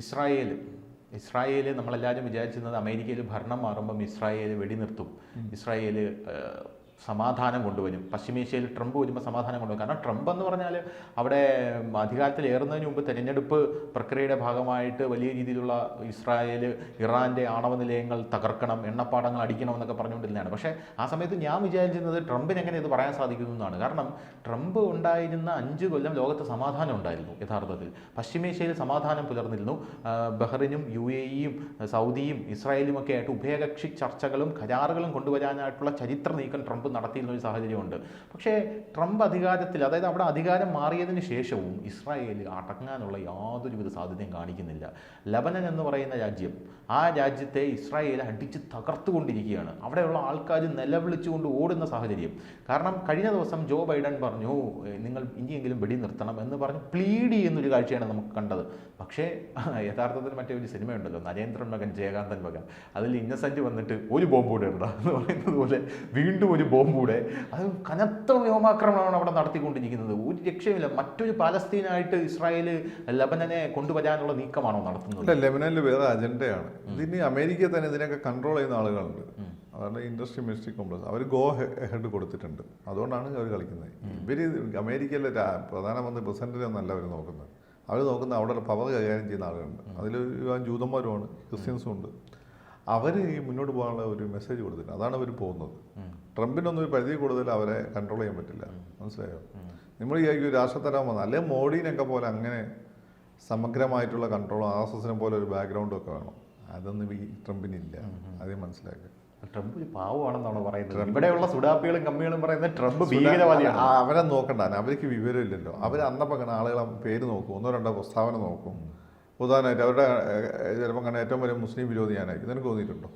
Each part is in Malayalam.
ഇസ്രായേൽ ഇസ്രായേൽ നമ്മളെല്ലാവരും വിചാരിച്ചിരുന്നത് അമേരിക്കയിൽ ഭരണം മാറുമ്പം ഇസ്രായേൽ വെടിനിർത്തും. ഇസ്രായേൽ സമാധാനം കൊണ്ടുവരും. പശ്ചിമേഷ്യയിൽ ട്രംപ് വരുമ്പോൾ സമാധാനം കൊണ്ടുവരും. കാരണം ട്രംപ് എന്ന് പറഞ്ഞാൽ അവിടെ അധികാരത്തിൽ ഏറുന്നതിന് മുമ്പ് തെരഞ്ഞെടുപ്പ് പ്രക്രിയയുടെ ഭാഗമായിട്ട് വലിയ രീതിയിലുള്ള ഇസ്രായേൽ ഇറാന്റെ ആണവ നിലയങ്ങൾ തകർക്കണം എണ്ണപ്പാടങ്ങൾ അടിക്കണം എന്നൊക്കെ പറഞ്ഞുകൊണ്ടിരുന്നതാണ്. പക്ഷേ ആ സമയത്ത് ഞാൻ വിചാരിച്ചിരുന്നത് ട്രംപിന് എങ്ങനെ ഇത് പറയാൻ സാധിക്കുന്നു എന്നാണ്. കാരണം ട്രംപ് ഉണ്ടായിരുന്ന അഞ്ച് കൊല്ലം ലോകത്ത് സമാധാനം ഉണ്ടായിരുന്നു യഥാർത്ഥത്തിൽ. പശ്ചിമേഷ്യയിൽ സമാധാനം പുലർന്നിരുന്നു. ബഹ്റിനും യു എ ഇയും സൗദിയും ഇസ്രായേലും ഒക്കെ ആയിട്ട് ഉഭയകക്ഷി ചർച്ചകളും കരാറുകളും കൊണ്ടുവരാനായിട്ടുള്ള ചരിത്ര നീക്കം ട്രംപ് നടത്തിയിരുന്ന ഒരു സാഹചര്യമുണ്ട്. പക്ഷേ ട്രംപ് അധികാരത്തിൽ അതായത് അവിടെ അധികാരം മാറിയതിന് ശേഷവും ഇസ്രായേൽ അടങ്ങാനുള്ള യാതൊരുവിധ സാധ്യതയും കാണിക്കുന്നില്ല. ലബനൻ എന്ന് പറയുന്ന രാജ്യം ആ രാജ്യത്തെ ഇസ്രായേൽ അടിച്ച് തകർത്തുകൊണ്ടിരിക്കുകയാണ്. അവിടെയുള്ള ആൾക്കാർ നിലവിളിച്ചുകൊണ്ട് ഓടുന്ന സാഹചര്യം. കാരണം കഴിഞ്ഞ ദിവസം ജോ ബൈഡൻ പറഞ്ഞു നിങ്ങൾ ഇനിയെങ്കിലും വെടി നിർത്തണം എന്ന് പറഞ്ഞ് പ്ലീഡ് ചെയ്യുന്നൊരു കാഴ്ചയാണ് നമുക്ക് കണ്ടത്. പക്ഷേ യഥാർത്ഥത്തിൽ മറ്റേ ഒരു സിനിമയുണ്ടല്ലോ നരേന്ദ്രൻ മകൻ ജയകാന്തൻ മകൻ. അതിൽ ഇന്നസെന്റ് വന്നിട്ട് ഒരു ബോംബ് കൂടെ ഇടണം എന്ന് പറയുന്നത് പോലെ വീണ്ടും ഒരു ബോംബ് കൂടെ അത് കനത്ത വ്യോമാക്രമണമാണ് അവിടെ നടത്തിക്കൊണ്ടിരിക്കുന്നത്. ഒരു രക്ഷയുമില്ല. മറ്റൊരു പാലസ്തീനായിട്ട് ഇസ്രായേൽ ലബനനെ കൊണ്ടുവരാനുള്ള നീക്കമാണോ നടത്തുന്നത്? ലെബനനിൽ വേറെ അജണ്ടയാണ്. ഇതിന് അമേരിക്ക തന്നെ ഇതിനൊക്കെ കൺട്രോൾ ചെയ്യുന്ന ആളുകളുണ്ട്. അതാണ് ഇൻഡസ്ട്രി മിനിസ്ട്രി കോംപ്ലക്സ്. അവർ ഗോ ഹെഡ് കൊടുത്തിട്ടുണ്ട്. അതുകൊണ്ടാണ് അവർ കളിക്കുന്നത്. ഇവർ അമേരിക്കയിലെ പ്രധാനമന്ത്രി പ്രസിഡന്റിനെ ഒന്നല്ല അവർ നോക്കുന്നത്. അവർ നോക്കുന്ന അവിടെ പവർ കൈകാര്യം ചെയ്യുന്ന ആളുകളുണ്ട്. അതിൽ ജൂതന്മാരുമാണ് ക്രിസ്ത്യൻസും ഉണ്ട്. അവർ ഈ മുന്നോട്ട് പോകാനുള്ള ഒരു മെസ്സേജ് കൊടുത്തിട്ടുണ്ട്. അതാണ് അവർ പോകുന്നത്. ട്രംപിനൊന്നും ഒരു പരിധി കൂടുതൽ അവരെ കൺട്രോൾ ചെയ്യാൻ പറ്റില്ല. മനസ്സിലായോ? നമ്മൾ ഈ ഒരു രാഷ്ട്രത്തരം വന്നത് അല്ലെങ്കിൽ മോഡീനൊക്കെ പോലെ അങ്ങനെ സമഗ്രമായിട്ടുള്ള കൺട്രോൾ ആർ എസ് എസിനെ പോലെ ഒരു ബാക്ക്ഗ്രൗണ്ടും ഒക്കെ വേണം. അതൊന്നും ഈ ട്രംപിനില്ല. ആദ്യം മനസ്സിലാക്കുക. ട്രംപ് ഒരു പാവമാണെന്നാണ് പറയുന്നത്. ഇവിടെയുള്ള സുഡാപ്പികളും കമ്മികളും പറയുന്നത് ട്രംപ് ഭീകരവാദിയാണ്. അവരെ നോക്കണ്ട. അവർക്ക് വിവരമില്ലല്ലോ. അവർ അന്നപ്പം ആളുകളെ പേര് നോക്കും. ഒന്നോ രണ്ടോ പ്രസ്താവന നോക്കും. ഉദാഹരണമായിട്ട് അവരുടെ ചിലപ്പോൾ കണ്ട ഏറ്റവും വലിയ മുസ്ലിം വിരോധി ഞാനായിരിക്കും. നിനക്ക് തോന്നിയിട്ടുണ്ടോ?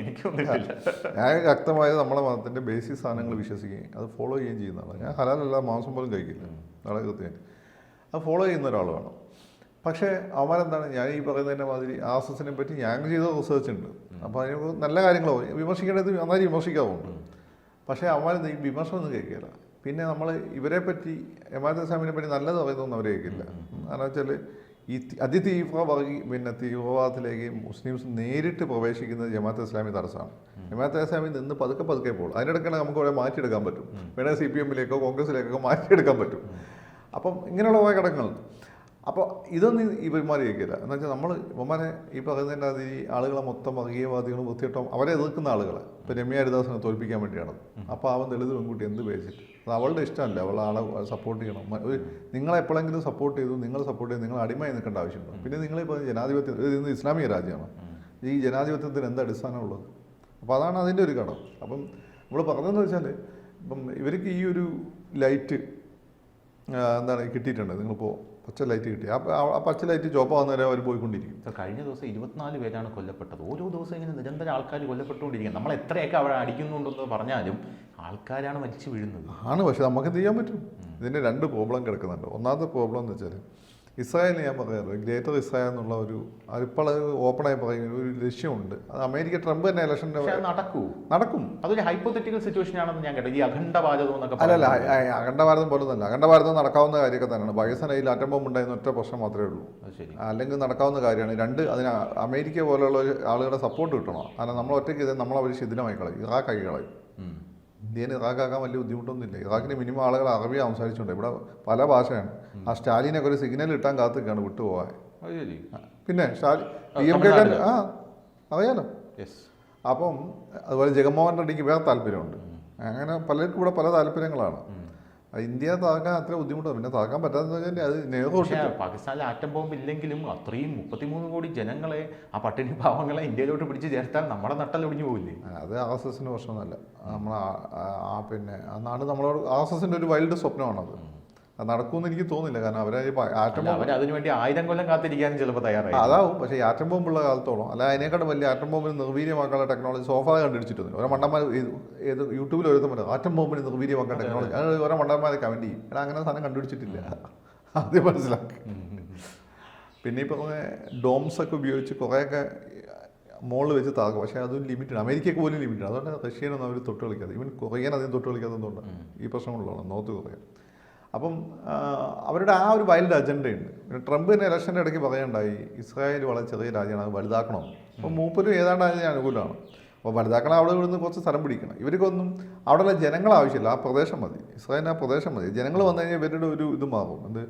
എനിക്കൊന്നിട്ടില്ല ഞാൻ വ്യക്തമായത് നമ്മളെ മതത്തിന്റെ ബേസിക് സാധനങ്ങൾ വിശ്വസിക്കുകയും അത് ഫോളോ ചെയ്യുകയും ചെയ്യുന്ന ആളാണ് ഞാൻ ഹലാലല്ല മാംസം പോലും കഴിക്കില്ല. വളരെ കൃത്യമായിട്ട് അത് ഫോളോ ചെയ്യുന്ന ഒരാൾ വേണം. പക്ഷേ അവന്മാരെന്താണ്? ഞാൻ ഈ പറയുന്നതിന്റെ മാതിരി ആസസിനെ പറ്റി ഞാൻ ചെയ്ത റിസർച്ച് ഉണ്ട്. അപ്പോൾ അതിന് നല്ല കാര്യങ്ങളോ വിമർശിക്കേണ്ടത് നന്നായി വിമർശിക്കാവുണ്ട് പക്ഷേ അവന്മാർ ഈ വിമർശനമൊന്നും കേൾക്കില്ല. പിന്നെ നമ്മൾ ഇവരെ പറ്റി എമാദ് സ്വാമിനെ പറ്റി നല്ലത് പറയുന്നൊന്നും അവർ കേൾക്കില്ല. കാരണം വെച്ചാൽ ഈ അതിതീവ്ര വർഗീ പിന്നെ തീവ്രവാദത്തിലേക്ക് മുസ്ലിംസ് നേരിട്ട് പ്രവേശിക്കുന്നത് ജമാഅത്ത് ഇസ്ലാമി തടസ്സമാണ്. ജമാഅത്ത് ഇസ്ലാമി നിന്ന് പതുക്കെ പതുക്കെ പോകും. അതിനിടയ്ക്കാണ് നമുക്ക് അവിടെ മാറ്റിയെടുക്കാൻ പറ്റും. വേണമെങ്കിൽ സി പി എമ്മിലേക്കോ കോൺഗ്രസിലേക്കോ മാറ്റിയെടുക്കാൻ പറ്റും. അപ്പം ഇങ്ങനെയുള്ള കുറേ ഘടകങ്ങളുണ്ട് അപ്പോൾ ഇതൊന്നും ഇവന്മാർ കേൾക്കില്ല എന്ന് വെച്ചാൽ നമ്മൾ ഇവന്മാരെ ഈ പറയുന്നതിന്റെ അത് ഈ ആളുകളെ മൊത്തം വർഗീയവാദികളും വൃത്തിയിട്ടോ അവരെ എതിർക്കുന്ന ആളുകളെ. ഇപ്പോൾ രമ്യ ഹരിദാസിനെ തോൽപ്പിക്കാൻ വേണ്ടിയാണ്. അപ്പോൾ അവൻ ദളിത് പെൺകുട്ടി എന്ത് പേച്ചിട്ട് അത് അവളുടെ ഇഷ്ടമല്ല. അവൾ ആളെ സപ്പോർട്ട് ചെയ്യണം. നിങ്ങളെപ്പോഴെങ്കിലും നിങ്ങളെ എപ്പോഴെങ്കിലും സപ്പോർട്ട് ചെയ്തു നിങ്ങൾ സപ്പോർട്ട് ചെയ്തു നിങ്ങൾ അടിമയായി നിൽക്കേണ്ട ആവശ്യമുണ്ടോ പിന്നെ നിങ്ങൾ ഇപ്പോൾ ജനാധിപത്യം ഇത് ഇന്ന് ഇസ്ലാമിക രാജ്യമാണ്. ഈ ജനാധിപത്യത്തിന് എന്ത് അടിസ്ഥാനമുള്ളത്? അപ്പോൾ അതാണ് അതിന്റെ ഒരു കടം. അപ്പം നമ്മൾ പറഞ്ഞതെന്ന് വെച്ചാൽ ഇപ്പം ഇവർക്ക് ഈ ഒരു ലൈറ്റ് എന്താണ് കിട്ടിയിട്ടുണ്ട്. നിങ്ങളിപ്പോൾ പച്ച ലൈറ്റ് കിട്ടി. ആ പച്ച ലൈറ്റ് ചുവപ്പാകുന്ന വരെ അവർ പോയിക്കൊണ്ടിരിക്കും. ഇപ്പൊ കഴിഞ്ഞ ദിവസം ഇരുപത്തിനാല് പേരാണ് കൊല്ലപ്പെട്ടത്. ഓരോ ദിവസം ഇങ്ങനെ നിരന്തരം ആൾക്കാർ കൊല്ലപ്പെട്ടുകൊണ്ടിരിക്കുന്നത് നമ്മൾ എത്രയൊക്കെ അവിടെ അടിക്കുന്നുണ്ടെന്ന് പറഞ്ഞാലും ആൾക്കാരാണ് മരിച്ചു വീഴുന്നത്. ആണ് പക്ഷെ നമുക്ക് എന്ത് ചെയ്യാൻ പറ്റും? ഇതിന് രണ്ട് പ്രോബ്ലം കിടക്കുന്നുണ്ട്. ഒന്നാമത്തെ പ്രോബ്ലം എന്ന് വെച്ചാൽ ഇസ്രായേലിന് ഞാൻ പറയാറ് ഗ്രേറ്റർ ഇസ്രായേൽ എന്നുള്ള ഒരു അതിപ്പോൾ ഓപ്പണായി പറയുന്ന ഒരു ലക്ഷ്യമുണ്ട്. അത് അമേരിക്ക ട്രംപ് തന്നെ ഇലക്ഷന്റെ പക്ഷെ നടക്കൂ. നടക്കും. അതൊരു ഹൈപ്പോത്തറ്റിക്കൽ സിറ്റുവേഷൻ ആണെന്ന് ഞാൻ കേട്ടു. ഈ അഖണ്ഡവാദം എന്നൊക്കെ അല്ലല്ല പറയുന്നത്. അ- അ- അഖണ്ഡഭാരതം പോലെ ഒന്നല്ല അഖണ്ഡഭാരതം നടക്കാവുന്ന കാര്യമൊക്കെ തന്നെയാണ്. പാകിസ്ഥാനിൽ ആറ്റം ബോംബ് ഉണ്ടായിരുന്ന ഒറ്റ പ്രശ്നം മാത്രമേ ഉള്ളൂ. അല്ലെങ്കിൽ നടക്കാവുന്ന കാര്യമാണ്. രണ്ട് അതിന് അമേരിക്ക പോലെയുള്ള ആളുകളുടെ സപ്പോർട്ട് കിട്ടണം. കാരണം നമ്മൾ ഒറ്റയ്ക്ക് ഇത് നമ്മളവർ ശിഥിലമായി കളയും. ഇറാഖാക്കി കളയും. ഉം. ഇന്ത്യന് ഇറാഖാക്കാൻ വലിയ ബുദ്ധിമുട്ടൊന്നുമില്ല. ഇറാഖിന് മിനിമം ആളുകൾ അറബി സംസാരിച്ചുണ്ട് ഇവിടെ പല ഭാഷയാണ്. ആ സ്റ്റാലിനൊക്കെ ഒരു സിഗ്നൽ ഇട്ടാൻ കാത്തിക്കാണ് വിട്ടുപോകാൻ പിന്നെ സ്റ്റാലിൻ ആ, അറിയാലോ? അപ്പം അതുപോലെ ജഗൻമോഹൻ റെഡ്ഡിക്ക് വേറെ താല്പര്യമുണ്ട്. അങ്ങനെ പലർക്കും ഇവിടെ പല താല്പര്യങ്ങളാണ്. ഇന്ത്യ താക്കാൻ അത്ര ബുദ്ധിമുട്ടാണ് പിന്നെ താക്കാൻ പറ്റാത്തത് അത് നെഹ്റു പാകിസ്ഥാനിലെ പാകിസ്ഥാനിൽ ആറ്റം ബോംബ് ഇല്ലെങ്കിലും അത്രയും മുപ്പത്തിമൂന്ന് കോടി ജനങ്ങളെ ആ പട്ടിണി പാവങ്ങളെ ഇന്ത്യയിലോട്ട് പിടിച്ച് ചേർത്താൽ നമ്മുടെ നട്ടൽ ഒടിഞ്ഞു പോകില്ലേ അത് ആർ എസ് എസിന്റെ പ്രശ്നമൊന്നുമല്ല നമ്മൾ ആ പിന്നെ അന്നാണ് നമ്മളോട് ആർ എസ് എസിന്റെ ഒരു വൈൽഡ് സ്വപ്നമാണത്. നടക്കുമെന്ന് എനിക്ക് തോന്നുന്നില്ല. കാരണം അവരെ ആറ്റം അവർ അതിനുവേണ്ടി ആയിരം കൊല്ലം കാത്തിരിക്കാനും ചിലപ്പോൾ തയ്യാറായി അതാവും. പക്ഷേ ആറ്റം ബോംബുള്ള കാലത്തോളം അല്ല അതിനേക്കാളും വലിയ ആറ്റം ബോംബിന് നിർവീര്യമാക്കാനുള്ള ടെക്നോളജി സോഫ കണ്ടുപിടിച്ചിട്ടുണ്ട്. ഓരോ മണ്ടന്മാർ ഏത് യൂട്യൂബിൽ പറഞ്ഞു ആറ്റം ബോംബിന് നിർവീര്യമാക്കാൻ ടെക്നോളജി അത്. ഓരോ മണ്ടന്മാരെ കമന്റ് ചെയ്യും. എടാ അങ്ങനെ സാധനം കണ്ടുപിടിച്ചിട്ടില്ല. ആദ്യം മനസ്സിലാക്കി. പിന്നെ ഇപ്പോൾ ഡോംസ് ഒക്കെ ഉപയോഗിച്ച് കുറേയൊക്കെ മുകളിൽ വെച്ച് താക്കും. പക്ഷേ അതും ലിമിറ്റഡ് അമേരിക്കയ്ക്ക് പോലും ലിമിറ്റഡ് അതുകൊണ്ട് റഷ്യനൊന്നും അവർ തൊട്ട് കളിക്കാതെ ഇവൻ കൊറിയൻ അധികം തൊട്ട് കളിക്കാത്തതുകൊണ്ടാണ് ഈ പ്രശ്നമുള്ളതാണ് നോർത്ത് കൊറിയ. അപ്പം അവരുടെ ആ ഒരു വൈൽഡ് അജണ്ടയുണ്ട്. പിന്നെ ട്രംപ് തന്നെ ഇലക്ഷന്റെ ഇടയ്ക്ക് പറയണ്ടായി ഇസ്രായേൽ വളരെ ചെറിയ രാജ്യമാണ് അത് വലുതാക്കണം. അപ്പം മൂപ്പരും ഏതാണ്ട് അതിന് അനുകൂലമാണ്. അപ്പോൾ വലുതാക്കണം അവിടെ ഇവിടുന്ന് കുറച്ച് സ്ഥലം പിടിക്കണം. ഇവർക്കൊന്നും അവിടെയുള്ള ജനങ്ങൾ ആവശ്യമില്ല ആ പ്രദേശം മതി. ഇസ്രായേലിന് ആ പ്രദേശം മതി. ജനങ്ങൾ വന്നു കഴിഞ്ഞാൽ ഇവരുടെ ഒരു ഇത് മാറും. എന്ത്?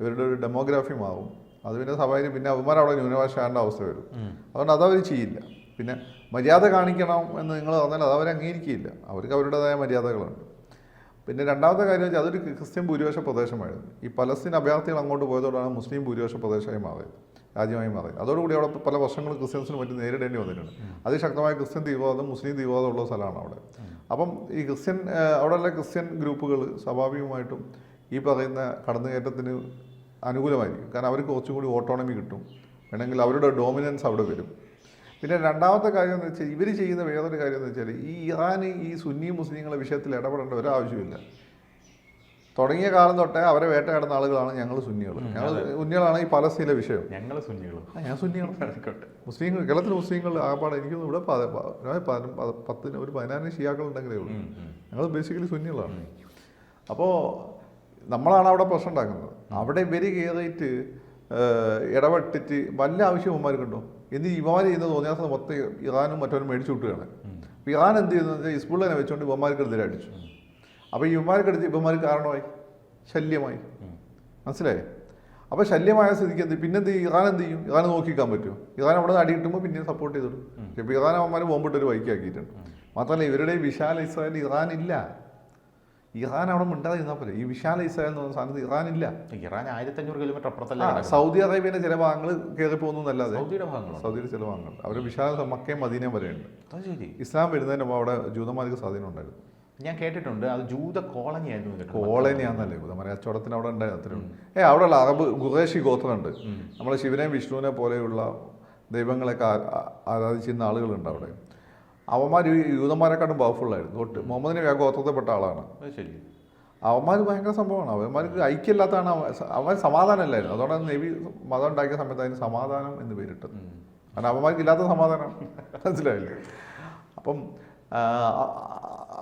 ഇവരുടെ ഒരു ഡെമോഗ്രാഫി മാറും. അത് പിന്നെ സ്വാഭാവികം പിന്നെ അവന്മാർ അവിടെ ന്യൂനപക്ഷ ആകേണ്ട അവസ്ഥ വരും. അതുകൊണ്ട് അതവർ ചെയ്യില്ല. പിന്നെ മര്യാദ കാണിക്കണം എന്ന് നിങ്ങൾ പറഞ്ഞാൽ അത് അവർ അംഗീകരിക്കില്ല അവർക്ക് അവരുടേതായ മര്യാദകളുണ്ട്. പിന്നെ രണ്ടാമത്തെ കാര്യം വെച്ചാൽ അതൊരു ക്രിസ്ത്യൻ ഭൂരിപക്ഷ പ്രദേശമായിരുന്നു. ഈ പലസ്തീൻ അഭയാർത്ഥികൾ അങ്ങോട്ട് പോയതോടാണ് മുസ്ലിം ഭൂരിപക്ഷ പ്രദേശമായി മാറിയത് രാജ്യമായി മാറി അതോടുകൂടി അവിടെ പല വർഷങ്ങളും ക്രിസ്ത്യൻസിന് മറ്റും നേരിടേണ്ടി വന്നിട്ടുണ്ട്. അതിശക്തമായ ക്രിസ്ത്യൻ തീവ്രവാദം മുസ്ലിം തീവ്രവാദം ഉള്ള സ്ഥലമാണ് അവിടെ. അപ്പം ഈ ക്രിസ്ത്യൻ അവിടെയുള്ള ക്രിസ്ത്യൻ ഗ്രൂപ്പുകൾ സ്വാഭാവികമായിട്ടും ഈ പറയുന്ന കടന്നുകയറ്റത്തിന് അനുകൂലമായിരിക്കും. കാരണം അവർക്ക് കുറച്ചും കൂടി ഓട്ടോണമി കിട്ടും. വേണമെങ്കിൽ അവരുടെ ഡോമിനൻസ് അവിടെ വരും. പിന്നെ രണ്ടാമത്തെ കാര്യം എന്ന് വെച്ചാൽ ഇവർ ചെയ്യുന്ന വേറൊരു കാര്യം എന്ന് വെച്ചാൽ ഈ ഇറാൻ ഈ സുന്നി മുസ്ലിങ്ങളെ വിഷയത്തിൽ ഇടപെടേണ്ട ഒരാവശ്യമില്ല തുടങ്ങിയ കാലം തൊട്ടേ അവരെ വേട്ടയാടുന്ന ആളുകളാണ് ഞങ്ങൾ സുന്നികൾ ഞങ്ങൾ സുന്നികളാണ് ഈ പലസ്തീനിലെ വിഷയം. ഞങ്ങൾ സുന്നികളും. ഞാൻ സുന്നികളാണ്. മുസ്ലിങ്ങൾ കേരളത്തിലെ മുസ്ലിങ്ങൾ ആകപ്പാട് എനിക്കൊന്നും ഇവിടെ പത്തിന് ഒരു പതിനായിരം ഷിയാക്കൾ ഉണ്ടെങ്കിലേ ഉള്ളൂ. ഞങ്ങൾ ബേസിക്കലി സുന്നികളാണ്. അപ്പോൾ നമ്മളാണ് അവിടെ പ്രശ്നം ഉണ്ടാക്കുന്നത്. അവിടെ ഇവർ കയറിയിട്ട് ഇടപെട്ടിട്ട് വല്ല ആവശ്യം ഇവന്മാർക്കുണ്ടോ എന്ത് ഇവന്മാർ ചെയ്യുന്ന തോന്നിയാസം മൊത്തം ഇറാനും മറ്റവരും മേടിച്ചു വിട്ടുകയാണ്. അപ്പോൾ ഇറാൻ എന്ത് ചെയ്യുന്നത് വെച്ചാൽ ഹിസ്ബുള്ളിനെ വെച്ചുകൊണ്ട് ഇവന്മാർക്കെതിരെ അടിച്ചു. അപ്പോൾ ഈ ഇവന്മാർക്കെടുത്ത് ഇവന്മാർക്ക് കാരണമായി? ശല്യമായി. മനസ്സിലായി? അപ്പോൾ ശല്യമായ സ്ഥിതിക്ക് എന്ത്? പിന്നെന്ത്? ചെയ്യും? ഇറാൻ എന്ത് ചെയ്യും? ഇറാൻ നോക്കിക്കാൻ പറ്റുമോ? ഇറാൻ അവിടെ നിന്ന് അടി കിട്ടുമ്പോൾ പിന്നെ സപ്പോർട്ട് ചെയ്തിടും ഇപ്പോൾ ഇറാൻ അവന്മാർ ബോംബിട്ട് ഒരു വൈക്കാക്കിയിട്ടുണ്ട് മാത്രമല്ല ഇവരുടെ വിശാല ഇസ്രായേൽ ഇറാൻ ഇല്ല ഇറാൻ അവിടെ മിണ്ടാതെ ഇരുന്നാൽ പോലെ ഈ വിശാല ഇസ്രായേൽ എന്ന് പറഞ്ഞ സാധനത്ത് ഇറാൻ ഇല്ല ഇറാൻ ആയിരത്തി അഞ്ഞൂറ് കിലോമീറ്റർ അപ്പുറത്തല്ല സൗദി അറേബ്യയുടെ ചില ഭാഗങ്ങൾ കയറി പോകുന്നതല്ലാതെ സൗദിയുടെ ഭാഗങ്ങൾ സൗദിയുടെ ചില ഭാഗങ്ങൾ അവർ വിശാല മക്കയും മദീനയും വരെയുണ്ട് ശരി. ഇസ്ലാം വരുന്നതിന് മുമ്പ് അവിടെ ജൂതന്മാർക്ക് സ്വാധീനം ഉണ്ടായിരുന്നു. ഞാൻ കേട്ടിട്ടുണ്ട് അത് ജൂത കോളനി ആയിരുന്നു. കോളനിയാന്നല്ലേ നമ്മുടെ കച്ചവടത്തിന് അവിടെ ഉണ്ടായിരുന്നു ഏ അവിടെയുള്ള അറബ് ഗുറേഷി ഗോത്രമുണ്ട്. നമ്മൾ ശിവനെയും വിഷ്ണുവിനെ പോലെയുള്ള ആ- ആരാധിച്ചിരുന്ന ആളുകളുണ്ട് അവിടെ. അവന്മാർ ഈ യൂതന്മാരെക്കാട്ടും പവർഫുള്ളായിരുന്നു തൊട്ട് മുഹമ്മദിനെ ആ ഗോത്രത്തിൽപ്പെട്ട ആളാണ്. ശരി. അവന്മാർ ഭയങ്കര സംഭവമാണ്. അവന്മാർക്ക് ഐക്യമില്ലാത്തതാണ് അവൻ അവന്മാർ സമാധാനമല്ലായിരുന്നു. അതുകൊണ്ടാണ് നബി മതം ഉണ്ടാക്കിയ സമയത്ത് അതിന് സമാധാനം എന്ന് പേരിട്ടത്. കാരണം അവന്മാർക്ക് ഇല്ലാത്ത സമാധാനം. മനസ്സിലായില്ലേ? അപ്പം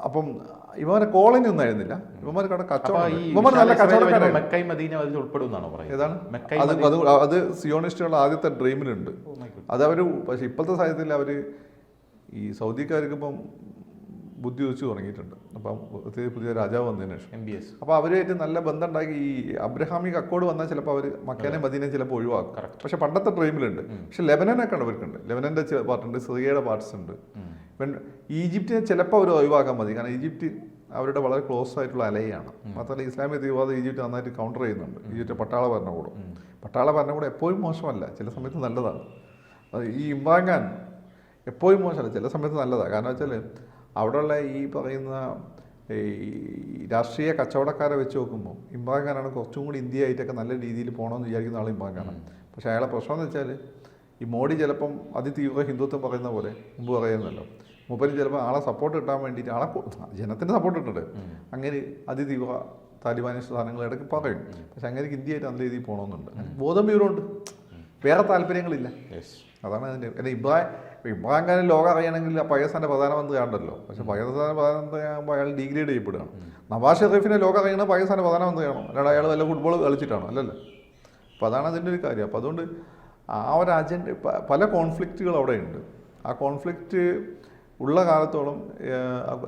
അപ്പം ഇവന്മാരെ കോളനി ഒന്നും ആയിരുന്നില്ല. ഇവന്മാർക്ക് അവിടെ കച്ചവടം അത് സിയോണിസ്റ്റുകളുടെ ആദ്യത്തെ ഡ്രീമിലുണ്ട്. അത് അവർ പക്ഷെ ഇപ്പോഴത്തെ സാഹചര്യത്തിൽ അവർ ഈ സൗദിക്കാർക്ക് ഇപ്പം ബുദ്ധി വെച്ച് തുടങ്ങിയിട്ടുണ്ട്. അപ്പം പുതിയ പുതിയ രാജാവ് വന്നതിന് ശേഷം. എം ബി എസ് അപ്പോൾ അവരുമായിട്ട് നല്ല ബന്ധം ഉണ്ടാക്കി ഈ അബ്രഹാമിക് അക്കോഡ് വന്നാൽ ചിലപ്പോൾ അവർ മക്കാനെ മദീനെ ചിലപ്പോൾ ഒഴിവാക്കും. പക്ഷെ പണ്ടത്തെ ട്രെയിമിലുണ്ട് പക്ഷെ ലെബനനൊക്കെ അവർക്കുണ്ട്. ലെബനന്റെ പാർട്ടുണ്ട് സിറിയയുടെ പാർട്സ് ഉണ്ട് ഈജിപ്തിനെ ചിലപ്പോൾ അവർ ഒഴിവാക്കാൻ മതി. കാരണം ഈജിപ്റ്റ് അവരുടെ വളരെ ക്ലോസ് ആയിട്ടുള്ള അലയാണ്. മാത്രമല്ല ഇസ്ലാമിക തീവ്രവാദം ഈജിപ്റ്റ് നന്നായിട്ട് കൗണ്ടർ ചെയ്യുന്നുണ്ട്. ഈജിപ്റ്റ് പട്ടാള ഭരണകൂടം. പട്ടാള ഭരണകൂടം എപ്പോഴും മോശമല്ല. ചില സമയത്ത് നല്ലതാണ്. ഈ ഇമ്രാൻഖാൻ എപ്പോഴും മോശമല്ല. ചില സമയത്ത് നല്ലതാണ് കാരണം വെച്ചാൽ അവിടെയുള്ള ഈ പറയുന്ന ഈ രാഷ്ട്രീയ കച്ചവടക്കാരെ വെച്ച് നോക്കുമ്പോൾ ഇമ്രാൻഖാനാണ് കുറച്ചും കൂടി ഇന്ത്യയായിട്ടൊക്കെ നല്ല രീതിയിൽ പോകണമെന്ന് വിചാരിക്കുന്ന ആൾ ഇമ്രാൻഖാനാണ്. പക്ഷേ അയാളെ പ്രശ്നം എന്ന് വെച്ചാൽ ഈ മോഡി ചിലപ്പം അതിതീവ്ര ഹിന്ദുത്വം പറയുന്ന പോലെ മുമ്പ് പറയുന്നല്ലോ. മൂപ്പര് ചിലപ്പോൾ ആളെ സപ്പോർട്ട് കിട്ടാൻ വേണ്ടിയിട്ട് ആളെ ജനത്തിന് സപ്പോർട്ട് ഇട്ടുണ്ട് അങ്ങനെ അതിതീവ്ര താലിബാനി സ്ഥാനങ്ങൾ ഇടയ്ക്ക് പറയും. പക്ഷെ അങ്ങനെ ഇന്ത്യയായിട്ട് നല്ല രീതിയിൽ പോകണമെന്നുണ്ട് ബോധം വിവരമുണ്ട് വേറെ താല്പര്യങ്ങളില്ല. അതാണ് അതിന്റെ എന്റെ ഇബ്രാഹിം ഇബ്രാഹിം ഖാൻ ലോകം അറിയണമെങ്കിൽ പാകിസ്ഥാന്റെ പ്രധാനമന്ത്രി ആണല്ലോ. പക്ഷെ പാകിസ്ഥാൻ പ്രധാനമന്ത്രി ആകുമ്പോൾ അയാൾ ഡിഗ്രേഡ് ചെയ്യപ്പെടുകയാണ് നവാസ് ഷെറീഫിനെ ലോകം അറിയണത് പാകിസ്ഥാന്റെ പ്രധാനമന്ത്രിയാണോ അല്ലാതെ അയാൾ വല്ല ഫുട്ബോൾ കളിച്ചിട്ടാണോ? അല്ലല്ലോ. അപ്പോൾ അതാണ് അതിന്റെ ഒരു കാര്യം. അപ്പോൾ അതുകൊണ്ട് ആ ഒരു അജണ്ട പല കോൺഫ്ലിക്റ്റുകൾ അവിടെയുണ്ട്. ആ കോൺഫ്ലിക്റ്റ് ഉള്ള കാലത്തോളം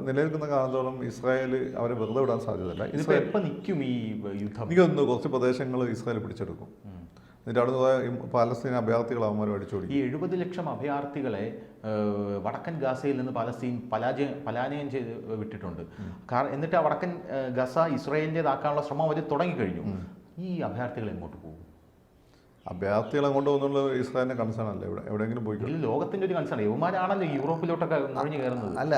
നിലനിൽക്കുന്ന കാലത്തോളം ഇസ്രായേൽ അവരെ വെറുതെ വിടാൻ സാധ്യതയില്ല. ഇസ്രായേൽ എപ്പോ നിൽക്കും ഈ യുദ്ധം? നിൽക്കുന്നു കുറച്ച് പ്രദേശങ്ങൾ ഇസ്രായേൽ പിടിച്ചെടുക്കും. എന്നിട്ട് അവിടെ പാലസ്തീൻ അഭയാർത്ഥികൾ അവന്മാർ അടിച്ചോടി ഈ എഴുപത് ലക്ഷം അഭയാർത്ഥികളെ വടക്കൻ ഗാസയിൽ നിന്ന് പാലസ്തീൻ പലാജയം പലായനം ചെയ്ത് വിട്ടിട്ടുണ്ട്. കാരണം എന്നിട്ട് ആ വടക്കൻ ഗസ ഇസ്രയേലിന്റെതാക്കാനുള്ള ശ്രമം അവർ തുടങ്ങിക്കഴിഞ്ഞു. ഈ അഭയാർത്ഥികൾ എങ്ങോട്ട് പോകും? അഭയാർത്ഥികൾ കൊണ്ടുവന്നുള്ള ഇസ്രായേലിന്റെ കൺസേൺ അല്ല? ഇവിടെ എവിടെയെങ്കിലും പോയി ലോകത്തിന്റെ ഒരു കൺസേൺ യുവമാരാണല്ലോ യൂറോപ്പിലോട്ടൊക്കെ നുഴഞ്ഞു കയറുന്നത്. അല്ല,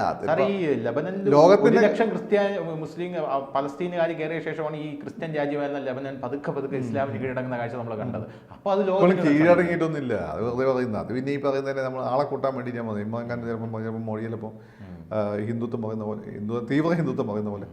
ഈ ലബനനിൽ ലോകത്തിന്റെ- ലക്ഷം ക്രിസ്ത്യാനി മുസ്ലിം പലസ്തീനുകാർ കയറിയ ശേഷമാണ് ഈ ക്രിസ്ത്യൻ രാജ്യമായിരുന്ന ലബനൻ പതുക്കെ പതുക്കെ ഇസ്ലാമിന് കീഴടങ്ങുന്ന കാഴ്ച നമ്മൾ കണ്ടത്. അപ്പൊ അത് ലോകം കീഴടങ്ങിയിട്ടൊന്നുമില്ല. അത് വെറുതെ പറയുന്നത് അത് പിന്നെ ഈ പറയുന്നതിനെ നമ്മൾ ആളെ കൂട്ടാൻ വേണ്ടി ഞാൻ മതി ഇമ്മാൻ ഖാൻ ചിലപ്പോൾ ചിലപ്പോൾ മോഡി ചിലപ്പോൾ ഹിന്ദുത്വം പറയുന്ന പോലെ ഹിന്ദു തീവ്ര ഹിന്ദുത്വം പറയുന്ന പോലെ.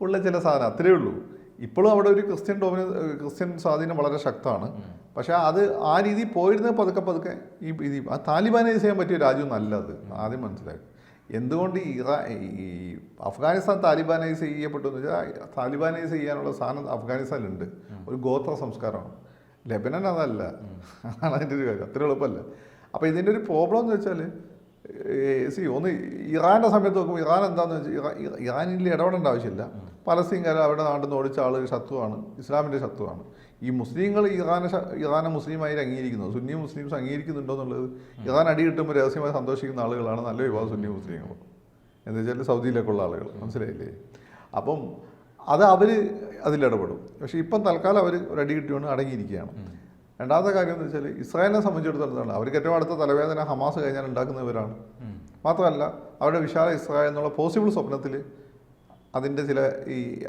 ഉള്ള ചില സാധനം അത്രയേ ഉള്ളൂ. ഇപ്പോഴും അവിടെ ഒരു ക്രിസ്ത്യൻ ഡോമിന ക്രിസ്ത്യൻ സ്വാധീനം വളരെ ശക്തമാണ്. പക്ഷേ അത് ആ രീതി പോയിരുന്നത് പതുക്കെ പതുക്കെ ഈ ഇത് ആ താലിബാനൈസ് ചെയ്യാൻ പറ്റിയ രാജ്യം നല്ലത് ആദ്യം മനസ്സിലാക്കി എന്തുകൊണ്ട് ഇറാ ഈ അഫ്ഗാനിസ്ഥാൻ താലിബാനൈസ് ചെയ്യപ്പെട്ടു എന്ന് വെച്ചാൽ താലിബാനൈസ് ചെയ്യാനുള്ള സാധനം അഫ്ഗാനിസ്ഥാനിലുണ്ട്. ഒരു ഗോത്ര സംസ്കാരമാണ്. ലെബനൻ അതല്ല. അതാണ് അതിന്റെ ഒരു കാര്യം. അത്ര എളുപ്പമല്ല? അപ്പോൾ ഇതിന്റെ ഒരു പ്രോബ്ലം എന്ന് വെച്ചാൽ സി ഒന്ന് ഇറാന്റെ സമയത്ത് നോക്കുമ്പോൾ ഇറാൻ എന്താണെന്ന് വെച്ചാൽ ഇറാ- ഇറാ- ഇറാനിൽ ഇടപെടേണ്ട ആവശ്യമില്ല. പലസ്തീൻകാർ അവിടെ നാട്ടിൽ നിന്ന് ഓടിച്ച ആൾ ശത്രുവാണ് ഇസ്ലാമിന്റെ ശത്രുവാണ്. ഈ മുസ്ലിങ്ങൾ ഇറാനെ ഇറാനെ മുസ്ലിമായി അംഗീകരിക്കുന്നത് സുന്നി മുസ്ലിംസ് അംഗീകരിക്കുന്നുണ്ടോ എന്നുള്ളത് ഇറാൻ അടി കിട്ടുമ്പോൾ രഹസ്യമായി സന്തോഷിക്കുന്ന ആളുകളാണ് നല്ല വിഭാഗം സുന്നി മുസ്ലിങ്ങൾ. എന്ന് വെച്ചാൽ സൗദിയിലേക്കുള്ള ആളുകൾ മനസ്സിലായില്ലേ? അപ്പം അത് അവർ അതിലിടപെടും. പക്ഷേ ഇപ്പം തൽക്കാലം അവർ അടി കിട്ടിയോണ്ട് അടങ്ങിയിരിക്കുകയാണ്. രണ്ടാമത്തെ കാര്യം എന്ന് വെച്ചാൽ ഇസ്രായേലിനെ സംബന്ധിച്ചിടത്തോളം അവർക്ക് ഏറ്റവും അടുത്ത തലവേദന ഹമാസ് കഴിഞ്ഞാൽ ഉണ്ടാക്കുന്നവരാണ് മാത്രമല്ല അവരുടെ വിശാല ഇസ്രായേൽ എന്നുള്ള പോസിബിൾ സ്വപ്നത്തിൽ അതിന്റെ ചില ഈ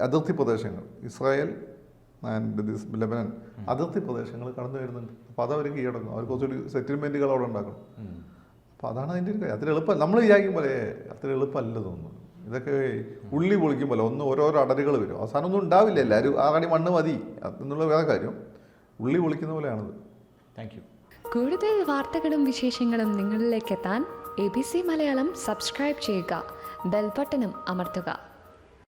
അതിർത്തി പ്രദേശങ്ങൾ ഇസ്രായേൽ ആൻഡ് ദിസ് ലെബനൻ അതിർത്തി പ്രദേശങ്ങൾ കടന്നു വരുന്നുണ്ട്. അപ്പോൾ അതവർ കീഴടക്കും. അവർ കുറച്ചുകൂടി സെറ്റിൽമെന്റുകൾ അവിടെ ഉണ്ടാക്കണം. അപ്പോൾ അതാണ് അതിന്റെ ഒരു കാര്യം. അത്ര എളുപ്പം. നമ്മൾ വിചാരിക്കും പോലെ അത്ര എളുപ്പമല്ല തോന്നുന്നു. ഇതൊക്കെ ഉള്ളി പൊളിക്കും പോലെ ഒന്ന് ഓരോരോ അടരുകൾ വരും. അവസാനം ഒന്നും ഉണ്ടാവില്ല. എല്ലാവരും ആ കണി മണ്ണ് മതി. എന്നുള്ള വേറെ കാര്യം. ഉള്ളി പൊളിക്കുന്ന പോലെയാണത്. താങ്ക് യു കൂടുതൽ വാർത്തകളും വിശേഷങ്ങളും നിങ്ങളിലേക്ക് എത്താൻ A B C Malayalam subscribe ചെയ്യുക. ബെൽബട്ടനും അമർത്തുക.